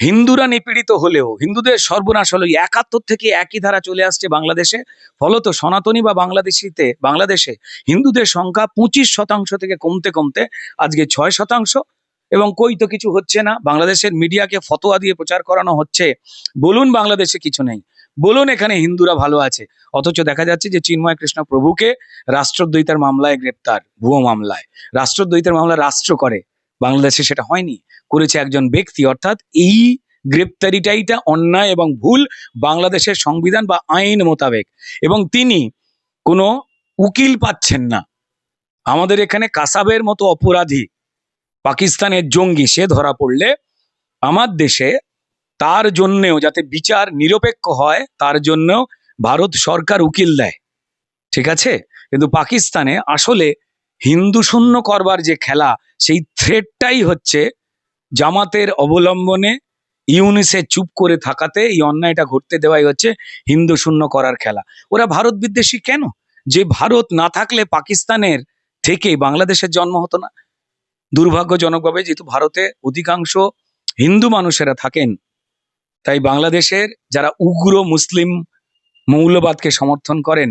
হিন্দুরা নিপীড়িত হলেও, হিন্দুদের সর্বনাশ হলো একাত্তর থেকে একই ধারা চলে আসছে বাংলাদেশে। ফলত সনাতনী বা বাংলাদেশিতে, বাংলাদেশে হিন্দুদের সংখ্যা পঁচিশ শতাংশ থেকে কমতে কমতে আজকে ছয় শতাংশ। এবং কই তো কিছু হচ্ছে না, বাংলাদেশের মিডিয়াকে ফতোয়া দিয়ে প্রচার করানো হচ্ছে। বলুন বাংলাদেশে কিছু নেই। বলুন এখানে হিন্দুরা ভালো আছে। অথচ দেখা যাচ্ছে যে চিন্ময় কৃষ্ণ প্রভুকে রাষ্ট্রদ্বৈতার মামলায় গ্রেপ্তার, ভুয়ো মামলায়। রাষ্ট্রদ্বৈতার মামলা রাষ্ট্র করে। বাংলাদেশে সেটা হয়নি। করেছে একজন ব্যক্তি, অর্থাৎ এই গ্রেপ্তারিটাইটা অন্যায় এবং ভুল বাংলাদেশের সংবিধান বা আইন মোতাবেক। এবং তিনি কোনো উকিল পাচ্ছেন না। আমাদের এখানে কাসাবের মতো অপরাধী পাকিস্তানের জঙ্গি, সে ধরা পড়লে আমার দেশে তার জন্যেও যাতে বিচার নিরপেক্ষ হয়, তার জন্যও ভারত সরকার উকিল দেয়। ঠিক আছে? কিন্তু পাকিস্তানে আসলে হিন্দু শূন্য করবার যে খেলা, সেই থ্রেডটাই হচ্ছে জামাতের অবলম্বনে ইউনিসে চুপ করে থাকাতে এই অন্যায়টা ঘটতে দেওয়াই হচ্ছে হিন্দু শূন্য করার খেলা। ওরা ভারত বিদ্বেষী কেন? যে ভারত না থাকলে পাকিস্তানের থেকে বাংলাদেশের জন্ম হতো না। দুর্ভাগ্যজনকভাবে যেহেতু ভারতে অধিকাংশ হিন্দু মানুষেরা থাকেন, তাই বাংলাদেশের যারা উগ্র মুসলিম মৌলবাদকে সমর্থন করেন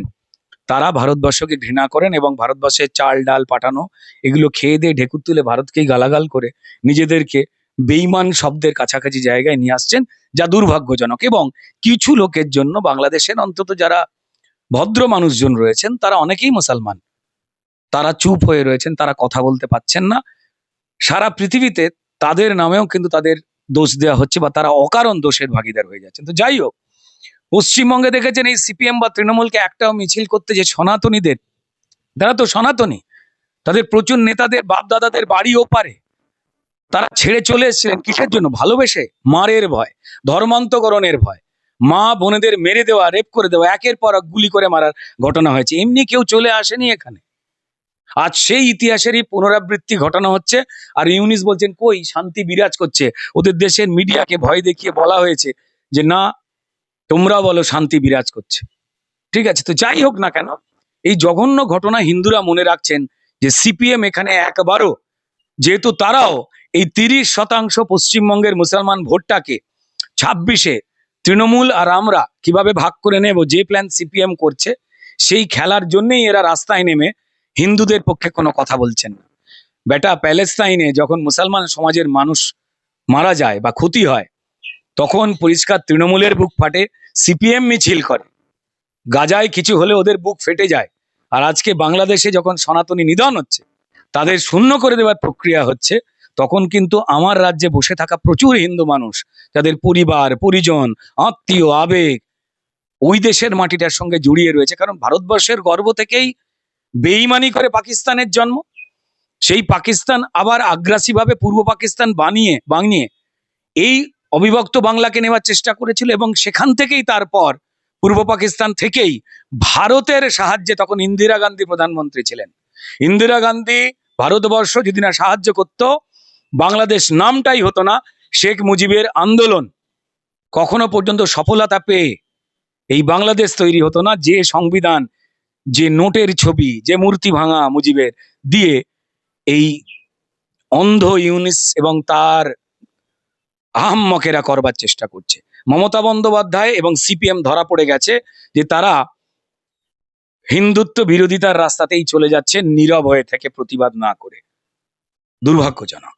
তারা ভারতবর্ষকে ঘৃণা করেন এবং ভারতবর্ষের চাল, ডাল পাঠানো, এগুলো খেয়ে দিয়ে ঢেকুর তুলে ভারতকেই গালাগাল করে নিজেদেরকে বেইমান শব্দের কাছাকাছি জায়গায় নিয়ে আসছেন, যা দুর্ভাগ্যজনক। এবং কিছু লোকের জন্য বাংলাদেশের অন্তত যারা ভদ্র মানুষজন রয়েছেন, তারা অনেকেই মুসলমান। তারা চুপ হয়ে রয়েছেন, তারা কথা বলতে পাচ্ছেন না। সারা পৃথিবীতে তাদের নামেও কিন্তু তাদের দোষ দেওয়া হচ্ছে বা তারা অকারণ দোষের ভাগিদার হয়ে যাচ্ছেন। তো যাই হোক পশ্চিমবঙ্গে দেখেছেন এই সিপিএম বা তৃণমূলকে একটাও মিছিল করতে যে সনাতনীদের, তারা তো সনাতনী, তাদের প্রচুর নেতাদের, বাপদাদাদের বাড়ি ওপারে, তারা ছেড়ে চলে এসেছিলেন কিসের জন্য? ভালোবেসে, মারের ভয়, ধর্মান্তকরণের ভয়, মা বোনেদের মেরে দেওয়া, রেপ করে দেওয়া, একের পর এক গুলি করে মারার ঘটনা হয়েছে। এমনি কেউ চলে আসেনি এখানে। আজ সেই ইতিহাসেরই পুনরাবৃত্তি ঘটানো হচ্ছে, আর ইউনিস বলছেন, কই শান্তি বিরাজ করছে। ওদের দেশের মিডিয়াকে ভয় দেখিয়ে বলা হয়েছে যে, না তোমরা বলো শান্তি বিরাজ করছে। ঠিক আছে, তো যাই হোক না কেন, এই জঘন্য ঘটনা হিন্দুরা মনে রাখছেন যে সিপিএম এখানে একবারও, যেহেতু তারাও এই তিরিশ শতাংশ পশ্চিমবঙ্গের মুসলমান ভোটটাকে ছাব্বিশে তৃণমূল আর আমরা কীভাবে ভাগ করে নেব, যে প্ল্যান সিপিএম করছে, সেই খেলার জন্যই এরা রাস্তায় নেমে হিন্দুদের পক্ষে কোনো কথা বলছেন না। বেটা, প্যালেস্তাইনে যখন মুসলমান সমাজের মানুষ মারা যায় বা ক্ষতি হয় তখন পরিষ্কার তৃণমূলের বুক ফাটে, সিপিএম মিছিল করে। গাজায় কিছু হলে ওদের বুক ফেটে যায়। আর আজকে বাংলাদেশে যখন সনাতনী নিধন হচ্ছে, তাদের শূন্য করে দেওয়ার প্রক্রিয়া হচ্ছে, তখন কিন্তু আমার রাজ্যে বসে থাকা প্রচুর হিন্দু মানুষ, যাদের পরিবার, পরিজন, আত্মীয়, আবেগ, ওই দেশের মাটিটার সঙ্গে জড়িয়ে রয়েছে। কারণ ভারতবর্ষের গর্ব থেকেই বেইমানি করে পাকিস্তানের জন্ম। সেই পাকিস্তান আবার আগ্রাসী ভাবে পূর্ব পাকিস্তান বানিয়ে বানিয়ে এই অবিভক্ত বাংলাকে নেওয়ার চেষ্টা করেছিল এবং সেখান থেকেই তারপর পূর্ব পাকিস্তান থেকেই ভারতের সাহায্যে তখন ইন্দিরা গান্ধী প্রধানমন্ত্রী ছিলেন। ইন্দিরা গান্ধী ভারতবর্ষ যদি না সাহায্য করত, বাংলাদেশ নামটাই হতো না। শেখ মুজিবের আন্দোলন কখনো পর্যন্ত সফলতা পেয়ে এই বাংলাদেশ তৈরি হতো না। যে সংবিধান, যে নোটের ছবি, যে মূর্তি ভাঙা মুজিবের দিয়ে এই অন্ধ ইউনিস এবং তার আহাম্মকেরা করবার চেষ্টা করছে। মমতা বন্দ্যোপাধ্যায় এবং সিপিএম ধরা পড়ে গেছে যে তারা হিন্দুত্ব বিরোধিতার রাস্তাতেই চলে যাচ্ছে, নীরব হয়ে থেকে প্রতিবাদ না করে। দুর্ভাগ্যজনক।